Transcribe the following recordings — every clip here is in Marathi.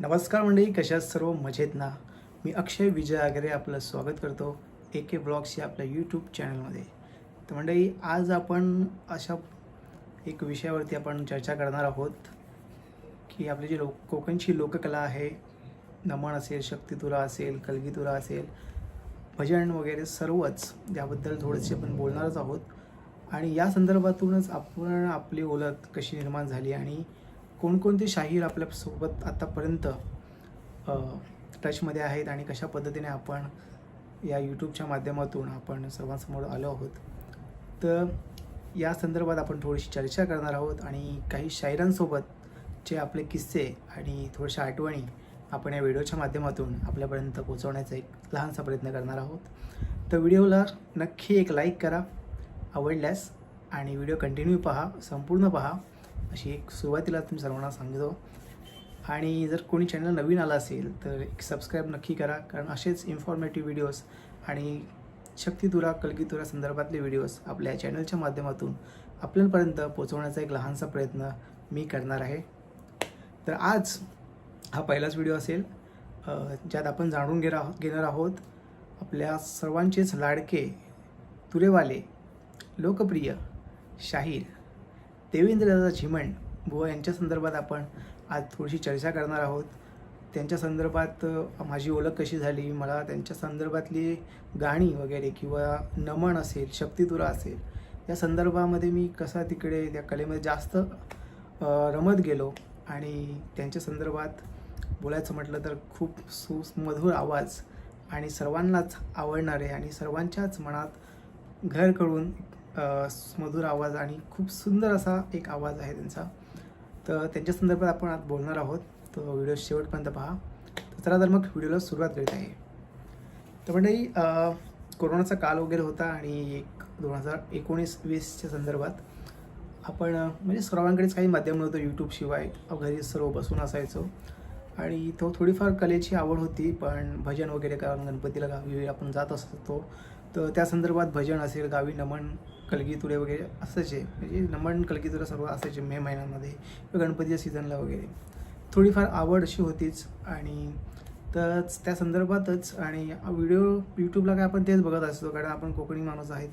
नमस्कार मंडळी कशात सर्व? मजेत ना? मी अक्षय विजय आगरे आपलं स्वागत करतो ए के ब्लॉग्स या आपल्या यूट्यूब चॅनलमध्ये. तर मंडळी आज आपण अशा एक विषयावरती आपण चर्चा करणार आहोत की आपली जी लोक कोकणची लोककला आहे नमन असेल शक्तितुरा असेल कलगीतुरा असेल भजन वगैरे सर्वच याबद्दल थोडेसे आपण बोलणारच आहोत. आणि या संदर्भातूनच आपण आपली ओळख कशी निर्माण झाली आणि कोणकोणते शाहीर आपल्यासोबत आत्तापर्यंत टचमध्ये आहेत आणि कशा पद्धतीने आपण या यूट्यूबच्या माध्यमातून आपण सर्वांसमोर आलो आहोत. तर या संदर्भात आपण थोडीशी चर्चा करणार आहोत आणि काही शाहिरांसोबतचे आपले किस्से आणि थोड्याशा आठवणी आपण या व्हिडिओच्या माध्यमातून आपल्यापर्यंत पोहोचवण्याचा एक लहानसा प्रयत्न करणार आहोत. तर व्हिडिओला नक्की एक लाईक करा आवडल्यास आणि व्हिडिओ कंटिन्यू पहा संपूर्ण पहा. अशी एक सुरुवातीला तुम्ही सर्वांना सांगतो. आणि जर कोणी चॅनल नवीन आला असेल तर एक सबस्क्राईब नक्की करा. कारण असेच इन्फॉर्मेटिव्ह व्हिडिओज आणि शक्तितुरा कलगीतुरा संदर्भातले व्हिडिओज आपल्या चॅनलच्या माध्यमातून आपल्यापर्यंत पोहोचवण्याचा एक लहानसा प्रयत्न मी करणार आहे. तर आज हा पहिलाच व्हिडिओ असेल. ज्यात आपण जाणून घेणार घेणार आहोत आपल्या सर्वांचेच लाडके तुरेवाले लोकप्रिय शाहीर. देवेंद्रदादा झिमण बुवा यांच्या संदर्भात आपण आज थोडीशी चर्चा करणार आहोत. त्यांच्या संदर्भात माझी ओळख कशी झाली? मला त्यांच्या संदर्भातली गाणी वगैरे किंवा नमन असेल शक्तितुरा असेल या संदर्भामध्ये मी कसा तिकडे त्या कलेमध्ये जास्त रमत गेलो आणि त्यांच्या संदर्भात बोलायचं म्हटलं तर खूप सुमधुर आवाज आणि सर्वांनाच आवडणारे आणि सर्वांच्याच मनात घर करून मधुर आवाज आणि खूप सुंदर असा एक आवाज आहे त्यांचा. तर त्यांच्या संदर्भात आपण आज बोलणार आहोत. तो व्हिडिओ शेवटपर्यंत पहा. तर चला तर मग व्हिडिओला सुरुवात करीत आहे. तर मंडळी कोरोनाचा काल वगैरे होता आणि एक दोन हजार एकोणीस वीसच्या संदर्भात आपण म्हणजे सर्वांकडेच काही माध्यम नव्हतं यूट्यूबशिवाय घरी सर्व बसून असायचो. आणि तो थोडीफार कलेची आवड होती पण भजन वगैरे कारण गणपतीला गावी आपण जात असतो. तर त्या संदर्भात भजन असेल गावी नमन कलगीतुरे वगैरे असायचे. म्हणजे नमन कलगीतुरे सर्व असायचे मे महिन्यामध्ये किंवा गणपतीच्या सीझनला वगैरे. थोडीफार आवड अशी होतीच आणि तर त्या संदर्भातच आणि व्हिडिओ यूट्यूबला काय आपण तेच बघत असतो कारण आपण कोकणी माणूस आहेत.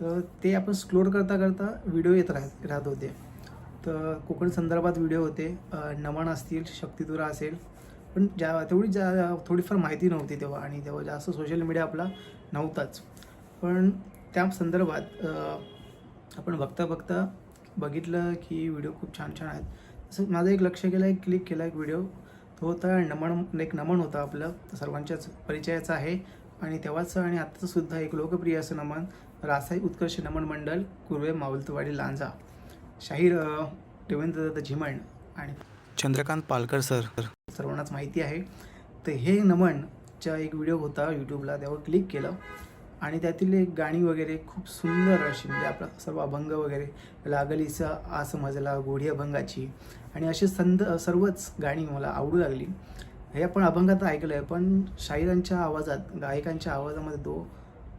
तर ते आपण स्क्लोर करता करता व्हिडिओ येत राहत राहत होते. तर कोकण संदर्भात व्हिडिओ होते. नमन असतील शक्तितुरा असेल पण ज्या तेवढी जा थोडीफार माहिती नव्हती तेव्हा आणि तेव्हा जास्त सोशल मीडिया आपला नव्हताच. पण त्या संदर्भात आपण बघता बघता बघितलं की व्हिडिओ खूप छान छान आहेत. तसं माझं एक लक्ष गेलं एक क्लिक केला एक व्हिडिओ तो होता नमन एक नमन होता आपलं. सर्वांच्याच परिचयाचं आहे. आणि तेव्हाचं आणि आत्ताचं सुद्धा एक लोकप्रिय असं नमन. रासाई उत्कर्ष नमन मंडळ कुर्वे मावलतवाडी लांजा. शाहीर देवेंद्र देवेंद्रदत्त झिमण आणि चंद्रकांत पालकर सर. सर्वांनाच माहिती आहे. तर हे नमनचा एक व्हिडिओ होता यूट्यूबला त्यावर क्लिक केलं. आणि त्यातील एक गाणी वगैरे खूप सुंदर अशी म्हणजे आपला सर्व अभंग वगैरे लागलीचा आस मजला गोढी अभंगाची आणि अशी संद सर्वच गाणी मला आवडू लागली. हे आपण अभंगात ऐकलं आहे पण शाहिरांच्या आवाजात गायकांच्या आवाजामध्ये तो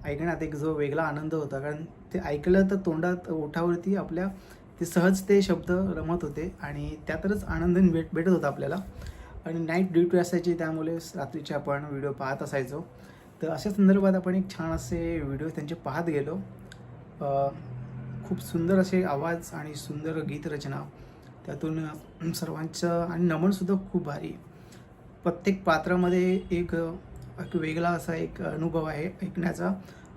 ऐकण्यात एक जो वेगळा आनंद होता. कारण ते ऐकलं तर तोंडात ओठावरती आपल्या ते सहज ते शब्द रमत होते आणि त्यातच आनंद भेट भेटत होता आपल्याला. आणि नाईट ड्युटी असायची त्यामुळे रात्रीचे आपण व्हिडिओ पाहत असायचो. तर अशा संदर्भात आपण एक छान असे व्हिडिओ त्यांचे पाहत गेलो. खूप सुंदर असे आवाज आणि सुंदर गीतरचना त्यातून सर्वांचं आणि नमनसुद्धा खूप भारी. प्रत्येक पात्रामध्ये एक एक वेगळा असा एक अनुभव आहे ऐकण्याचा.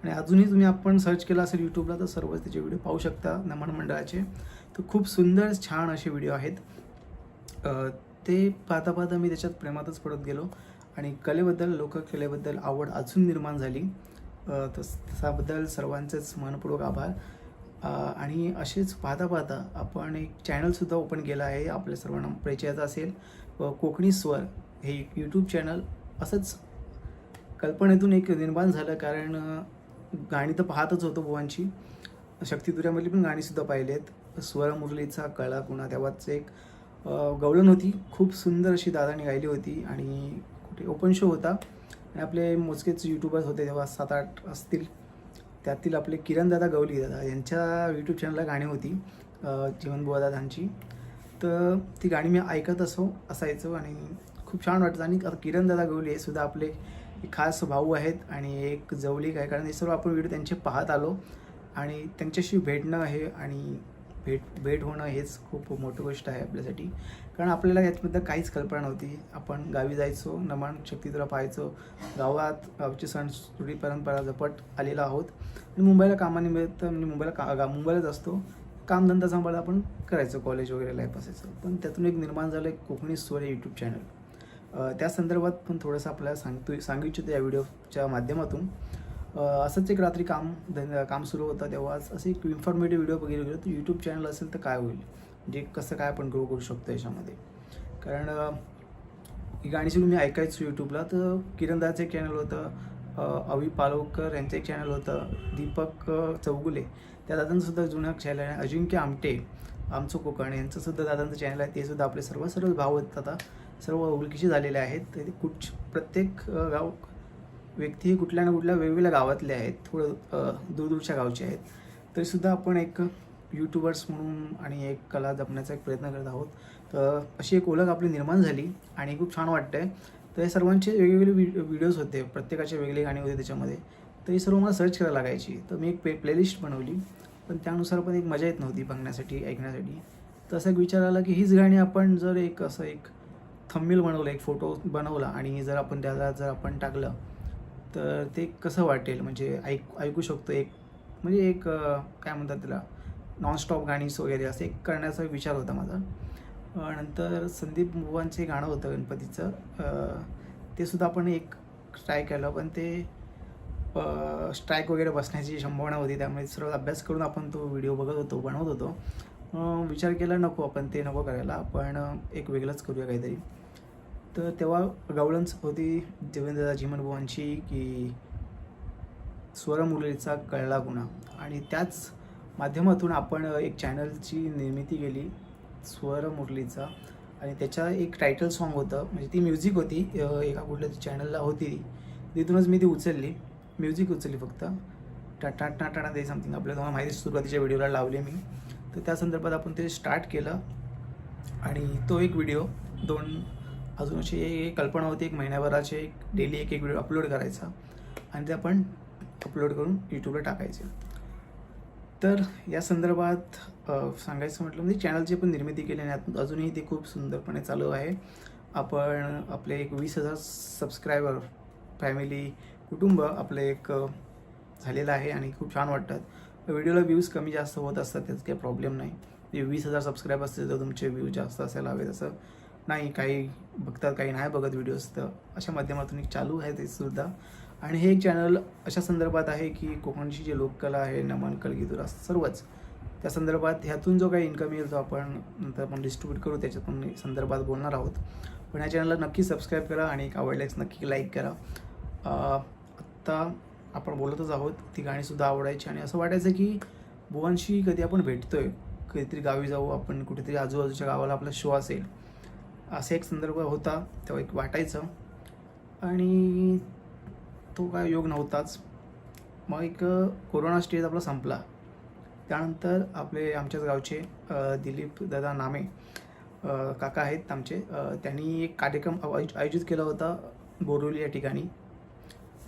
आणि अजूनही तुम्ही आपण सर्च केला असेल यूट्यूबला तर सर्वच त्याचे व्हिडिओ पाहू शकता नमन मंडळाचे. तर खूप सुंदर छान असे व्हिडिओ आहेत. ते पाहता पाहता मी त्याच्यात प्रेमातच पडत गेलो आणि कलेबद्दल लोककलेबद्दल आवड अजून निर्माण झाली. तस त्याबद्दल सर्वांचेच मनपूर्वक आभार. आणि असेच पाहता पाहता आपण एक चॅनलसुद्धा ओपन केलं आहे. आपल्या सर्वांना परिचयाचा असेल. व कोकणी स्वर हे यूट्यूब चॅनल असंच कल्पनेतून एक निर्माण झालं कारण गाणी तर पाहतच होतो बुवांची. शक्तितुऱ्यामधली पण गाणीसुद्धा पाहिलेत. आहेत स्वरमुरलीचा कळा कुणा तेव्हाच एक गवळण होती. खूप सुंदर अशी दादाने गायली होती आणि कुठे ओपन शो होता. आणि आपले मोजकेच यूट्यूबर्स होते तेव्हा सात आठ असतील. त्यातील आपले किरण दादा गवली दादा यांच्या यूट्यूब चॅनलला गाणी होती. जीवनबुवा जीवन दादांची. तर ती गाणी मी ऐकत असो असायचो आणि खूप छान वाटतं. आणि आता किरण दादा गवली हे सुद्धा आपले एक खास भाऊ आहेत आणि एक जवळीक आहे. कारण हे सर्व आपण व्हिडिओ त्यांचे पाहत आलो आणि त्यांच्याशी भेटणं हे आणि भेट भेट होणं हेच खूप मोठी गोष्ट आहे आपल्यासाठी. कारण आपल्याला याच्याबद्दल काहीच कल्पना नव्हती. आपण गावी जायचो नमान शक्तीला पाहायचो. गावात गावची सण रूढी परंपरा झपट आलेलो आहोत. आणि मुंबईला कामानिमित्त म्हणजे मुंबईला का गा मुंबईलाच असतो. कामधंदा सांभाळा आपण करायचो कॉलेज वगैरे लाईफ असायचं. पण त्यातून एक निर्माण झालं एक कोकणी स्टोर यूट्यूब चॅनल त्या संदर्भात पण थोडंसं आपल्याला सांगतो सांगू इच्छितो या व्हिडिओच्या माध्यमातून. असंच एक रात्री काम धंदा काम सुरू होतं तेव्हाच असे एक इन्फॉर्मेटिव्ह व्हिडिओ बघितले गेलो. तर यूट्यूब चॅनल असेल तर काय होईल? म्हणजे कसं काय आपण ग्रो करू शकतो याच्यामध्ये? कारण ही गाणी सुरू मी ऐकायचो यूट्यूबला तर किरणदाचं एक चॅनल होतं अवी पालवकर यांचं एक चॅनल होतं दीपक चौगुले. त्या दादांचंसुद्धा जुनं चॅनल आहे. अजिंक्य आमटे आमचं कोकण यांचं सुद्धा दादांचं चॅनल आहे. ते सुद्धा आपले सर्व सर्व भाव आहेत आता. सर्व ओळखीचे झालेले आहेत. ते कुठ प्रत्येक गाव व्यक्ती हे कुठल्या ना कुठल्या वेगवेगळ्या गावातले आहेत थोडं दूरदूरच्या गावचे आहेत. तरीसुद्धा आपण एक यूट्यूबर्स म्हणून आणि एक कला जपण्याचा एक प्रयत्न करत आहोत. तर अशी एक ओळख आपली निर्माण झाली आणि खूप छान वाटतंय. तर हे सर्वांचे वेगवेगळे व्हि व्हिडिओज होते प्रत्येकाचे वेगळे गाणी होते त्याच्यामध्ये. तर ही सर्व मला सर्च करायला लागायची. तर मी एक प्ले प्लेलिस्ट बनवली. पण त्यानुसार पण एक मजा येत नव्हती बघण्यासाठी ऐकण्यासाठी. तर असा एक विचार आला की हीच गाणी आपण जर एक असं एक थंबील बनवलं एक फोटो बनवला आणि जर आपण त्याला जर आपण टाकलं तर ते कसं वाटेल? म्हणजे ऐक ऐकू शकतो एक म्हणजे एक काय म्हणतात त्याला नॉनस्टॉप गाणीस वगैरे असं एक करण्याचा विचार होता माझा. नंतर संदीप मुवांचे गाणं होतं गणपतीचं. ते सुद्धा आपण एक ट्राय केलं पण ते स्ट्राईक वगैरे बसण्याची संभावना होती त्यामुळे सर्व अभ्यास करून आपण तो व्हिडिओ बघत होतो बनवत होतो. विचार केला नको आपण ते नको करायला आपण एक वेगळंच करूया काहीतरी. तर तेव्हा गावडन्स होती देवेंद्रदा चिमनबुवांची की स्वरमुरलीचा कळला गुन्हा. आणि त्याच माध्यमातून आपण एक चॅनलची निर्मिती केली स्वरमुरलीचा. आणि त्याच्या एक टायटल सॉन्ग होतं म्हणजे ती म्युझिक होती एका कुठल्या चॅनलला होती. तिथूनच मी ती उचलली. म्युझिक उचलली फक्त. टाटा टाटा दे समथिंग आपल्याला तुम्हाला माहिती सुरुवातीच्या व्हिडिओला लावले मी. तर त्या संदर्भात आपण ते स्टार्ट केलं. आणि तो एक व्हिडिओ दोन अजून अशी एक कल्पना होती एक महिन्याभराचे एक डेली एक एक व्हिडिओ अपलोड करायचा. आणि ते आपण अपलोड करून यूट्यूबला टाकायचे. तर या संदर्भात सांगायचं म्हटलं म्हणजे चॅनलची पण निर्मिती केली आणि अजूनही ते खूप सुंदरपणे चालू आहे. आपण आपले एक वीस हजार सबस्क्रायबर फॅमिली कुटुंब आपलं एक झालेलं आहे आणि खूप छान वाटतात. व्हिडिओला व्ह्यूज कमी जास्त होत असतात त्याचा काही प्रॉब्लेम नाही. म्हणजे वीस हजार सबस्क्राईब असतील तर तुमचे व्ह्यूज जास्त असायला हवे तसं नाही काही बघतात काही नाही बघत व्हिडिओज तर अशा माध्यमातून एक चालू आहे ते सुद्धा. आणि हे एक चॅनल अशा संदर्भात आहे की कोकणची जी लोककला आहे नमन कलगीतुरा सर्वच त्या संदर्भात ह्यातून जो काही इन्कम येईल तो आपण नंतर आपण डिस्ट्रीब्यूट करू त्याच्यातून संदर्भात बोलणार आहोत. पण या चॅनलला नक्की सबस्क्राईब करा आणि एक आवडल्यास नक्की लाईक करा. आत्ता आपण बोलतच आहोत ती गाणीसुद्धा आवडायची आणि असं वाटायचं की बुवांशी कधी आपण भेटतोय कधीतरी गावी जाऊ आपण कुठेतरी आजूबाजूच्या गावाला आपला शो असेल असा एक संदर्भ होता तेव्हा एक वाटायचं. आणि तो काय योग नव्हताच. मग एक कोरोना स्टेज आपला संपला. त्यानंतर आपले आमच्याच गावचे दिलीप दादा नामे काका आहेत आमचे. त्यांनी एक कार्यक्रम आयोजित केला होता बोरिवली या ठिकाणी.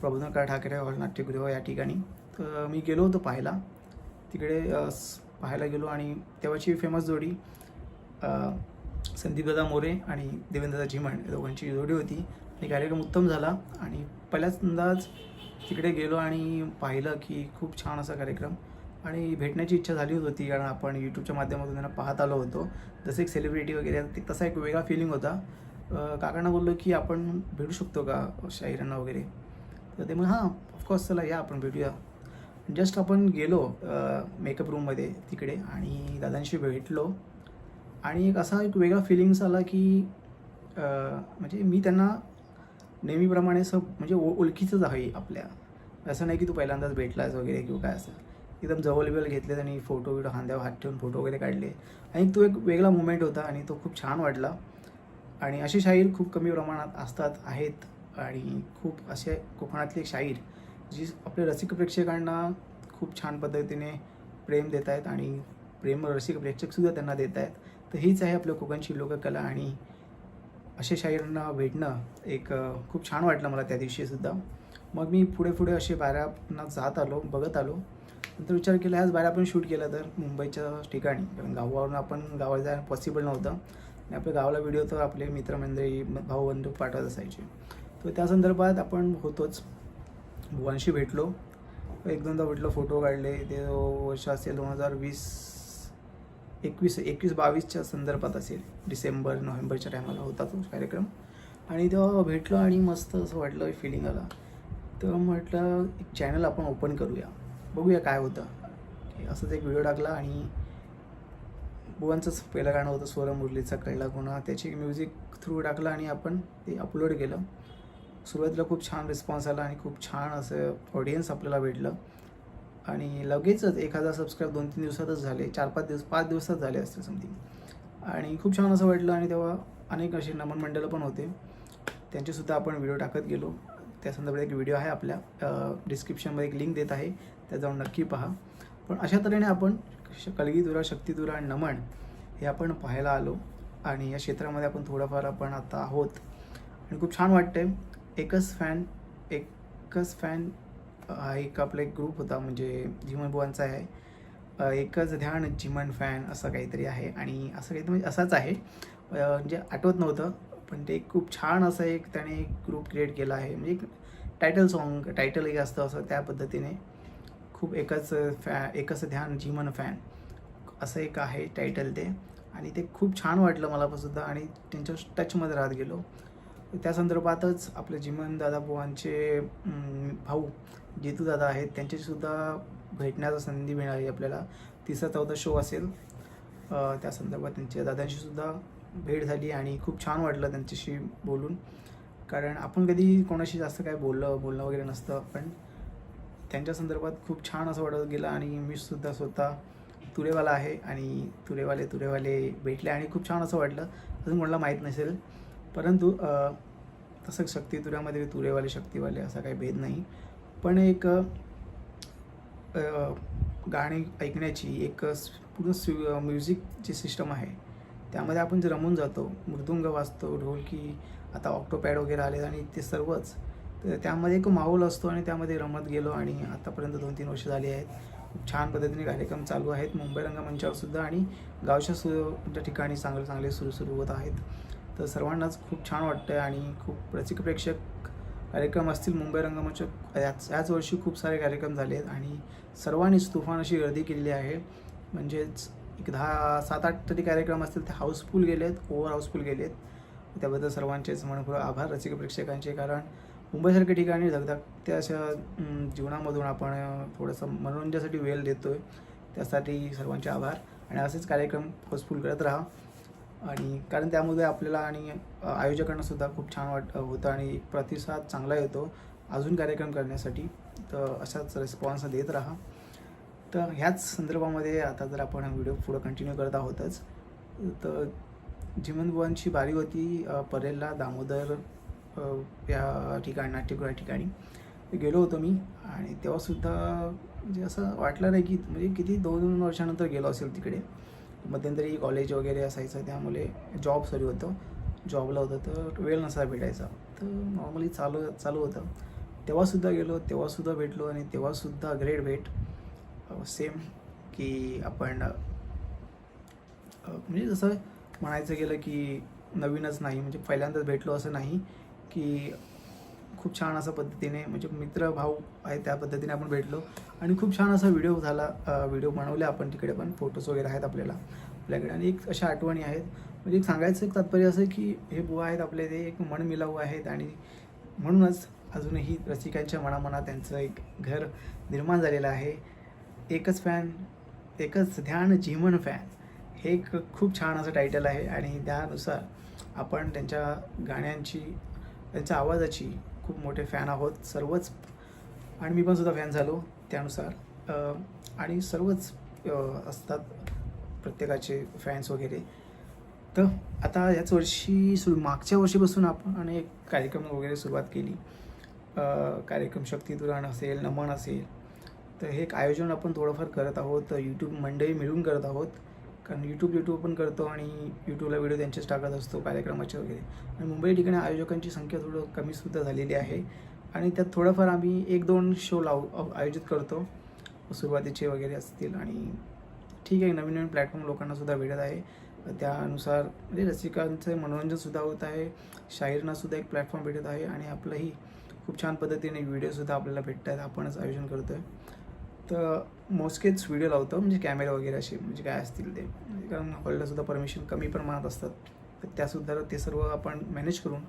प्रबोधनकार ठाकरे हॉल नाट्यगृह या ठिकाणी. तर मी गेलो होतो पाहायला. तिकडे पाहायला गेलो आणि तेव्हाची फेमस जोडी संदीपदादा मोरे आणि देवेंद्रदा झिमण या दोघांची जोडी होती. आणि कार्यक्रम उत्तम झाला. आणि पहिल्याच तिकडे गेलो आणि पाहिलं की खूप छान असा कार्यक्रम. आणि भेटण्याची इच्छा झाली होती कारण आपण यूट्यूबच्या माध्यमातून त्यांना पाहत आलो होतो. जसं एक सेलिब्रिटी वगैरे तसा एक वेगळा फिलिंग होता. काकांना बोललो की आपण भेटू शकतो का शाहिरांना वगैरे? तर ते मग हां ऑफकोर्स चला या आपण भेटूया. जस्ट आपण गेलो मेकअप रूममध्ये तिकडे आणि दादांशी भेटलो. आणि एक असा एक वेगळा फिलिंग्स आला की म्हणजे मी त्यांना नेहमीप्रमाणे असं म्हणजे ओ ओळखीचंच आहे आपल्या. असं नाही की तू पहिल्यांदाच भेटलास वगैरे किंवा काय असं. एकदम जवळ बिवल घेतले आणि फोटो बिटो खांद्यावर हात ठेवून फोटो वगैरे काढले. आणि तो एक वेगळा मुमेंट होता आणि तो खूप छान वाटला. आणि असे शाहीर खूप कमी प्रमाणात असतात आहेत आणि खूप असे कोकणातले शाहीर जी आपल्या रसिक प्रेक्षकांना खूप छान पद्धतीने प्रेम देत आहेत आणि प्रेम रसिक प्रेक्षकसुद्धा त्यांना देत आहेत तर हीच आहे आपल्या कोकणची लोककला आणि असे शाहिरांना भेटणं एक खूप छान वाटलं मला त्या दिवशीसुद्धा मग मी पुढे पुढे असे बाहेरना जात आलो बघत आलो. नंतर विचार केला ह्याच बाहेर आपण शूट केला तर मुंबईच्या ठिकाणी. कारण गावावरून आपण गावाला जायला पॉसिबल नव्हतं. आणि आपल्या गावाला व्हिडिओ तर आपले मित्रमंडळी भाऊबंधू पाठवत असायचे. तर त्या संदर्भात आपण होतोच. भुवांशी भेटलो. एक दोनदा भेटलो फोटो काढले. ते वर्ष असेल दोन हजार वीस एकवीस एकवीस बावीसच्या संदर्भात असेल. डिसेंबर नोव्हेंबरच्या टायमाला होता तो कार्यक्रम. आणि तेव्हा भेटलो आणि मस्त असं वाटलं फिलिंग आला तर म्हटलं एक चॅनल आपण ओपन करूया. बघूया काय होतं. असंच एक व्हिडिओ टाकला आणि बुवांचंच पहिलं गाणं होतं स्वरम मुरलीचा कळला गुन्हा त्याची म्युझिक थ्रू टाकलं आणि आपण ते अपलोड केलं. सुरुवातीला खूप छान रिस्पॉन्स आला आणि खूप छान असं ऑडियन्स आपल्याला भेटलं. आणि लगेचच एक हजार सबस्क्राईब दोन तीन दिवसातच झाले चार पाच दिवस पाच दिवसात झाले असतील समथिंग आणि खूप छान असं वाटलं आणि तेव्हा अनेक असे नमन मंडळं पण होते. त्यांचेसुद्धा आपण व्हिडिओ टाकत गेलो. त्या संदर्भात एक व्हिडिओ आहे आपल्या डिस्क्रिप्शनमध्ये एक लिंक देत आहे. त्या जाऊन नक्की पहा. पण अशा तऱ्हेने आपण श- कलगीतुरा आणि नमन हे आपण पाहायला आलो. आणि या क्षेत्रामध्ये आपण थोडंफार आपण आता आहोत. आणि खूप छान वाटतंय. एकच फॅन एकच फॅन हा एक आपला एक ग्रुप होता म्हणजे जीवन बुवांचा आहे. एकच ध्यान जिमन फॅन असं काहीतरी आहे आणि असं काहीतरी म्हणजे असाच आहे. म्हणजे आठवत नव्हतं पण ते एक खूप छान असं एक त्याने एक ग्रुप क्रिएट केला आहे. म्हणजे एक टायटल सॉन्ग टायटल एक असतं असं त्या पद्धतीने. खूप एकच फॅ एकच ध्यान झिमन फॅन असं एक आहे टायटल ते. आणि ते खूप छान वाटलं मला पण सुद्धा आणि त्यांच्या टचमध्ये राहत गेलो. त्या संदर्भातच आपले जिमन दादा बुवांचे भाऊ दादा आहेत त्यांच्याशीसुद्धा भेटण्याचा संधी मिळाली आपल्याला. तिसरा चौथा शो असेल. त्या संदर्भात त्यांच्या दादांशीसुद्धा भेट झाली आणि खूप छान वाटलं त्यांच्याशी बोलून. कारण आपण कधी कोणाशी जास्त काय बोललं बोलणं वगैरे नसतं पण त्यांच्या संदर्भात खूप छान असं वाटत गेलं आणि मी सुद्धा स्वतः तुरेवाला आहे आणि तुरेवाले तुरेवाले भेटले आणि खूप छान असं वाटलं. अजून कोणाला माहीत नसेल परंतु तसं शक्ती तुऱ्यामध्ये तुरेवाले शक्तीवाले असा काही भेद नाही. पण एक गाणी ऐकण्याची एक पूर्ण स्व म्युझिक जी सिस्टम आहे त्यामध्ये आपण जे रमून जातो मृदुंग वाजतो ढोलकी आता ऑक्टोपॅड वगैरे आले आणि ते सर्वच तर त्यामध्ये एक माहोल असतो आणि त्यामध्ये रमत गेलो आणि आतापर्यंत दोन तीन वर्ष झाली आहेत. खूप छान पद्धतीने कार्यक्रम चालू आहेत. मुंबई रंगमंचावर सुद्धा आणि गावच्या सु त्या ठिकाणी चांगले चांगले सुरू सुरू होत आहेत तर सर्वांनाच खूप छान वाटतं आहे आणि खूप रसिक प्रेक्षक कार्यक्रम असतील मुंबई रंगमंच याच याच वर्षी खूप सारे कार्यक्रम झाले आहेत आणि सर्वांनीच तुफान अशी गर्दी केलेली आहे. म्हणजेच एक दहा सात आठ तरी कार्यक्रम असतील ते हाऊसफुल गेलेत ओव्हर हाऊसफुल गेले आहेत त्याबद्दल सर्वांचेच मनपूर्वक आभार रसिक प्रेक्षकांचे कारण मुंबईसारख्या ठिकाणी धगधगत्या अशा जीवनामधून आपण थोडंसं मनोरंजनासाठी वेळ देतो आहे त्यासाठी सर्वांचे आभार आणि असेच कार्यक्रम हाऊसफुल करत राहा. आणि कारण त्यामध्ये आपल्याला आणि आयोजकांना सुद्धा खूप छान वाट होतं आणि प्रतिसाद चांगला येतो अजून कार्यक्रम करण्यासाठी. तर असाच रिस्पॉन्स देत राहा. तर ह्याच संदर्भामध्ये आता जर आपण हा व्हिडिओ पुढं कंटिन्यू करत आहोतच तर जिमनबुवांची बारी होती परेलला दामोदर या ठिकाणी नाट्यगृह ठिकाणी गेलो होतो मी. आणि तेव्हासुद्धा म्हणजे असं वाटलं नाही की म्हणजे किती दोन दोन वर्षानंतर गेलो असेल तिकडे. मध्यंतरी कॉलेज वगैरे असायचं त्यामुळे जॉब सुरू होतं. जॉबला होतं तर वेळ नसा भेटायचा. तर नॉर्मली चालू चालू होतं. तेव्हासुद्धा गेलो तेव्हासुद्धा भेटलो आणि तेव्हासुद्धा ग्रेट भेट. सेम की आपण म्हणजे जसं म्हणायचं गेलं की नवीनच नाही म्हणजे पहिल्यांदाच भेटलो असं नाही की खूप छान असं पद्धतीने म्हणजे मित्र भाऊ आहे त्या पद्धतीने आपण भेटलो. आणि खूप छान असा व्हिडिओ झाला व्हिडिओ बनवले आपण तिकडे पण. फोटोज वगैरे आहेत आपल्याला आपल्याकडे. आणि एक अशा आठवणी आहेत. म्हणजे एक सांगायचं एक तात्पर्य असं की हे बुवा आहेत आपले ते एक मन मिलाऊ आहेत आणि म्हणूनच अजूनही रसिकांच्या मनामनात त्यांचं एक घर निर्माण झालेलं आहे. एकच फॅन एकच ध्यान जीवन फॅन हे एक खूप छान असं टायटल आहे. आणि त्यानुसार आपण त्यांच्या गाण्यांची त्यांच्या आवाजाची खूप मोठे फॅन आहोत सर्वच. आणि मी पण सुद्धा फॅन झालो त्यानुसार. आणि सर्वच असतात प्रत्येकाचे फॅन्स वगैरे. तर आता याच वर्षी सु मागच्या वर्षीपासून आपण एक कार्यक्रम वगैरे सुरुवात केली. कार्यक्रम शक्तितुराण असेल नमन असेल. तर हे एक आयोजन आपण थोडंफार करत आहोत यूट्यूब मंडळी मिळून करत आहोत. कारण यूट्यूब यूट्यूब पण करतो आणि यूट्यूबला व्हिडिओ त्यांचेच टाकत असतो कार्यक्रमाचे वगैरे. आणि मुंबई ठिकाणी आयोजकांची संख्या थोडं कमीसुद्धा झालेली आहे. आणि त्यात थोडंफार आम्ही एक दोन शो लाव आयोजित करतो. सुरुवातीचे वगैरे असतील आणि ठीक आहे नवीन नवीन प्लॅटफॉर्म लोकांनासुद्धा भेटत आहे. त्यानुसार म्हणजे रसिकांचं मनोरंजनसुद्धा होत आहे. शाहीरनासुद्धा एक प्लॅटफॉर्म भेटत आहे आणि आपलंही खूप छान पद्धतीने व्हिडिओसुद्धा आपल्याला भेटत आहेत आपणच आयोजन करतो आहे तर मोजकेच व्हिडिओ लावतो म्हणजे कॅमेरा वगैरे असे म्हणजे काय असतील ते. म्हणजे कारण हॉललासुद्धा परमिशन कमी प्रमाणात असतात. तर त्यासुद्धा ते सर्व आपण मॅनेज करून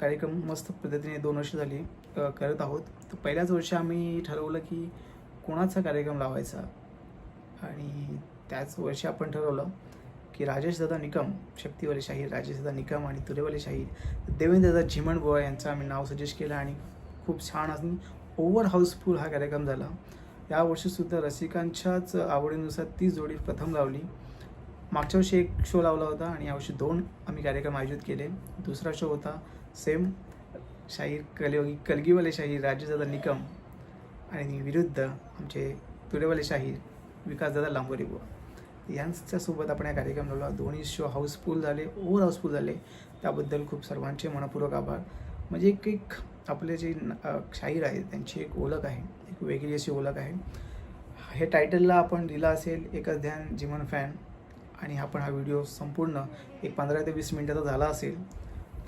कार्यक्रम मस्त पद्धतीने दोन वर्ष झाली करत आहोत. तर पहिल्याच वर्षी आम्ही ठरवलं की कोणाचा कार्यक्रम लावायचा? आणि त्याच वर्षी आपण ठरवलं की राजेश दादा निकम शक्तीवाले शाहीर राजेश दादा निकम आणि तुरेवाले शाहीर देवेंद्र दादा झिमण बुवा यांचं आम्ही नाव सजेस्ट केलं आणि खूप छान आणि ओव्हर हाऊसफुल हा कार्यक्रम झाला. या वर्षीसुद्धा रसिकांच्याच आवडीनुसार ती जोडी प्रथम लावली. मागच्या वर्षी एक शो लावला होता आणि यावर्षी दोन आम्ही कार्यक्रम आयोजित केले. दुसरा शो होता सेम शाहीर कलयोगी कलगीवाले शाहीर राजेशदादा निकम आणि विरुद्ध आमचे तुरेवाले शाहीर विकासदादा लांबोरीबुवा यांच्यासोबत आपण या कार्यक्रम लावला. दोन्ही शो हाऊसफुल झाले ओव्हर हाऊसफुल झाले. त्याबद्दल खूप सर्वांचे मनपूर्वक आभार. म्हणजे एक एक आपले जे शाहीर आहेत त्यांची एक ओळख आहे. वेगळी अशी ओळख आहे. हे टायटलला आपण दिला असेल एकच ध्यान जीवन फॅन. आणि आपण हा व्हिडिओ संपूर्ण एक पंधरा ते वीस मिनटाचा झाला असेल.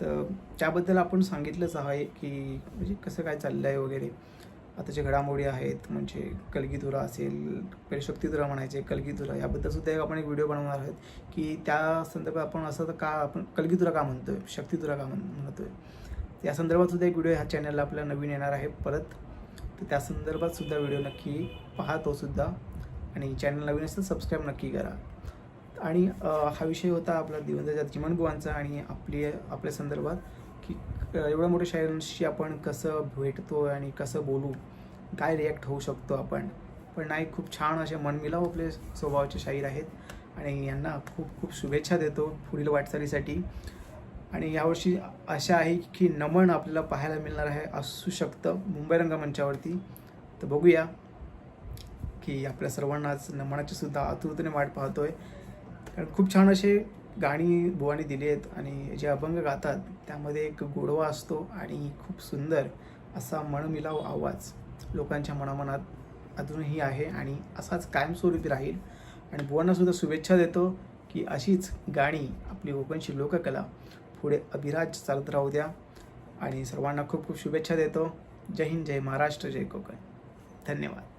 तर त्याबद्दल आपण सांगितलंच आहे की म्हणजे कसं काय चाललं आहे वगैरे आताच्या घडामोडी आहेत म्हणजे कलगीतुरा असेल पहिले म्हणायचे कलगीतुरा याबद्दल सुद्धा एक आपण एक व्हिडिओ बनवणार आहोत की त्या संदर्भात आपण असं तर का आपण कलगीतुरा का म्हणतोय शक्तीधुरा का म्हण म्हणतोय? या संदर्भात सुद्धा एक व्हिडिओ ह्या चॅनलला आपल्याला नवीन येणार आहे. परत त्या संदर्भात सुद्धा व्हिडिओ नक्की पहा तो सुद्धा. आणि चॅनल नवीन असेल सबस्क्राईब नक्की करा. आणि हा विषय होता आपला दिवंगत चिमणबुवांचा आणि आपली आपल्या संदर्भात की एवढ्या मोठ्या शायरांशी आपण कसं भेटतो आणि कसं बोलू काय रिॲक्ट होऊ शकतो आपण. पण नाही खूप छान असे मनमिलाव आपले स्वभावाचे शाहीर आहेत. आणि यांना खूप खूप शुभेच्छा देतो पुढील वाटचालीसाठी. आणि यावर्षी अशा आहे की नमन आपल्याला पाहायला मिळणार आहे असू शकतं मुंबई रंगमंचावरती तर बघूया की आपल्या सर्वांनाच नमनाची सुद्धा आतुरतेने वाट पाहतोय. कारण खूप छान असे गाणी बुवानी दिली आहेत आणि जे अभंग गातात त्यामध्ये एक गोडवा असतो आणि खूप सुंदर असा मनमिलाव आवाज लोकांच्या मनामनात अजूनही आहे आणि असाच कायमस्वरूपी राहील. आणि बुवांनासुद्धा शुभेच्छा देतो की अशीच गाणी आपली कोकणची लोककला पुढे अभिराज चालत राहू द्या. आणि सर्वांना खूप खूप शुभेच्छा देतो. जय हिंद जय महाराष्ट्र जय कोकण. धन्यवाद.